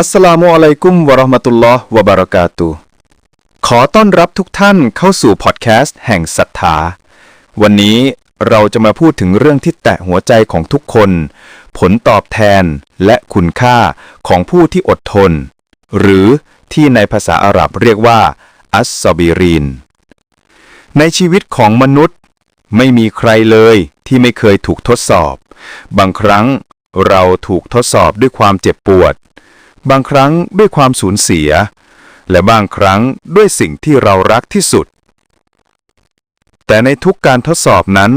อัสสลามุอะลัยกุมวะราะห์มะตุลลอฮ์วะบะเรากาตุขอต้อนรับทุกท่านเข้าสู่พอดแคสต์แห่งศรัทธา วันนี้เราจะมาพูดถึงเรื่องที่แตะหัวใจของทุกคน ผลตอบแทนและคุณค่าของผู้ที่อดทน หรือที่ในภาษาอาหรับเรียกว่า อัสซอบีรีน ในชีวิตของมนุษย์ ไม่มีใครเลยที่ไม่เคยถูกทดสอบ บางครั้งเราถูกทดสอบด้วยความเจ็บปวด บางครั้งด้วยความสูญเสีย และบางครั้งด้วยสิ่งที่เรารักที่สุด แต่ในทุกการทดสอบนั้น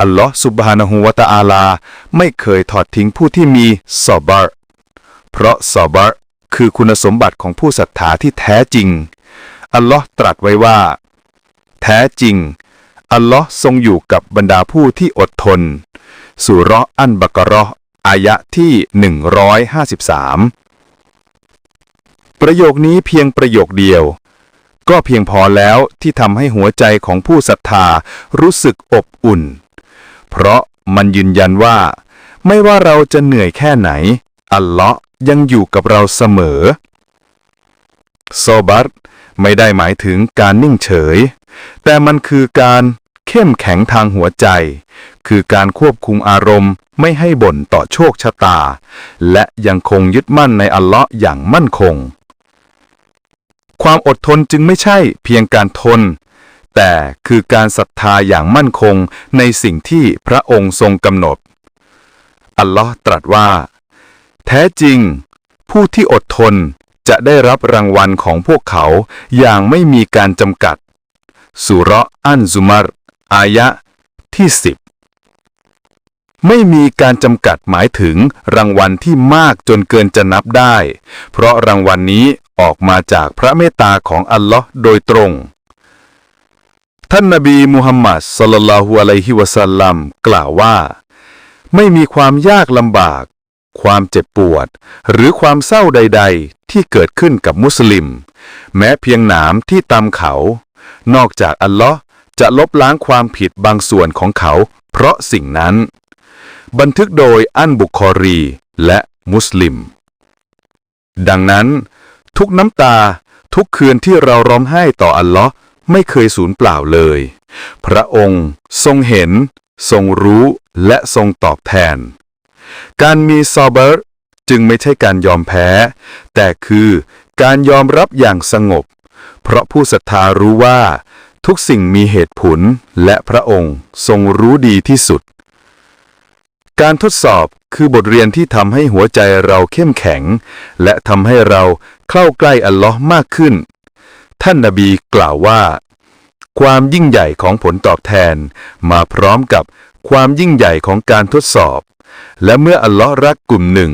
อัลลอฮ์สุบฮานะฮูวะตะอาลา ไม่เคยทอดทิ้งผู้ที่มีซอบาร์เพราะซอบาร์คือคุณสมบัติของผู้ศรัทธาที่แท้จริง อัลลอฮ์ตรัสไว้ว่า แท้จริง อัลลอฮ์ทรงอยู่กับบรรดาผู้ที่อดทน สุราะห์อันบักราะห์อายะที่ 153 ประโยคนี้เพียงประโยคเดียว ก็เพียงพอแล้วที่ทำให้หัวใจของผู้ศรัทธารู้สึกอบอุ่น เพราะมันยืนยันว่า ไม่ว่าเราจะเหนื่อยแค่ไหน อัลเลาะห์ยังอยู่กับเราเสมอโซบัตไม่ได้หมายถึงการนิ่งเฉย แต่มันคือการเข้มแข็งทางหัวใจ คือการควบคุมอารมณ์ไม่ให้บ่นต่อโชคชะตา และยังคงยึดมั่นในอัลเลาะห์อย่างมั่นคง ความอดทนจึงไม่ใช่เพียงการทน แต่คือการศรัทธาอย่างมั่นคงในสิ่งที่พระองค์ทรงกำหนด อัลลอฮ์ตรัสว่า แท้จริง ผู้ที่อดทนจะได้รับรางวัลของพวกเขาอย่างไม่มีการจำกัด สุราะอันซุมารอายะที่สิบ ไม่มีการจำกัดหมายถึงรางวัลที่มากจนเกินจะนับได้ เพราะรางวัลนี้ออกมาจากพระเมตตาของอัลลอฮ์โดยตรง ท่านนบีมุฮัมมัดสลลัลลอฮุอะลัยฮิวะสัลลัมกล่าวว่า ไม่มีความยากลำบาก ความเจ็บปวด หรือความเศร้าใด ๆ ที่เกิดขึ้นกับมุสลิม แม้เพียงหนามที่ตำเขา นอกจากอัลลอฮ์จะลบล้างความผิดบางส่วนของเขา เพราะสิ่งนั้น บันทึกโดยอันบุคอรี และมุสลิม ดังนั้น ทุกน้ำตาทุกคืนที่เราร้องไห้ต่ออัลลอฮ์ไม่เคยสูญเปล่าเลย พระองค์ทรงเห็น ทรงรู้และทรงตอบแทน การมีซอเบอร์จึงไม่ใช่การยอมแพ้ แต่คือการยอมรับอย่างสงบ เพราะผู้ศรัทธารู้ว่า ทุกสิ่งมีเหตุผลและพระองค์ทรงรู้ดีที่สุด การทดสอบคือบทเรียนที่ทำให้หัวใจเราเข้มแข็ง และทำให้เราเข้าใกล้อัลลอฮ์มากขึ้น ท่านนาบีกล่าวว่า ความยิ่งใหญ่ของผลตอบแทน มาพร้อมกับความยิ่งใหญ่ของการทดสอบ และเมื่ออัลลอฮ์รักกลุ่มหนึ่ง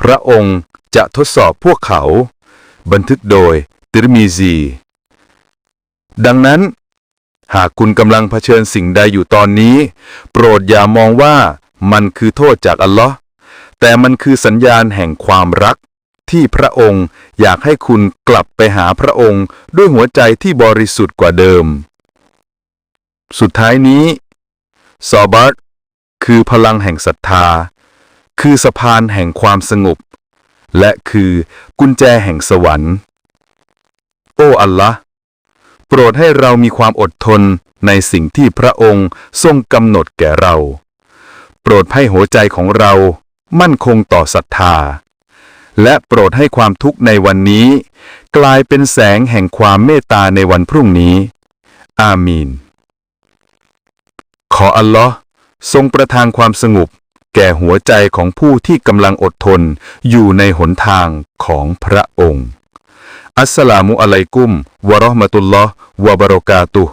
พระองค์จะทดสอบพวกเขา บันทึกโดยติรมีซี ดังนั้น หากคุณกำลังเผชิญสิ่งใดอยู่ตอนนี้ โปรดอย่ามองว่า มันคือโทษจากอัลลอฮ์แต่มันคือสัญญาณแห่งความรัก ที่พระองค์อยากให้คุณกลับไปหาพระองค์ด้วยหัวใจที่บริสุทธิ์กว่าเดิม สุดท้ายนี้ซอบัตคือพลังแห่งศรัทธา คือสะพานแห่งความสงบ และคือกุญแจแห่งสวรรค์ โอ้อัลละโปรดให้เรามีความอดทนในสิ่งที่พระองค์ทรงกำหนดแก่เรา รดให้หัวใจของเรา มั่นคงต่อศรัทธา และโปรดให้ความทุกข์ในวันนี้ กลายเป็นแสงแห่งความเมตตาในวันพรุ่งนี้ อามีน ขออัลลอฮ์ทรงประทานความสงบแก่หัวใจของผู้ที่กำลังอดทนอยู่ในหนทางของพระองค์ อัสสลามุอะลัยกุม วะเราะห์มะตุลลอฮ์วะบะเราะกาตุฮ์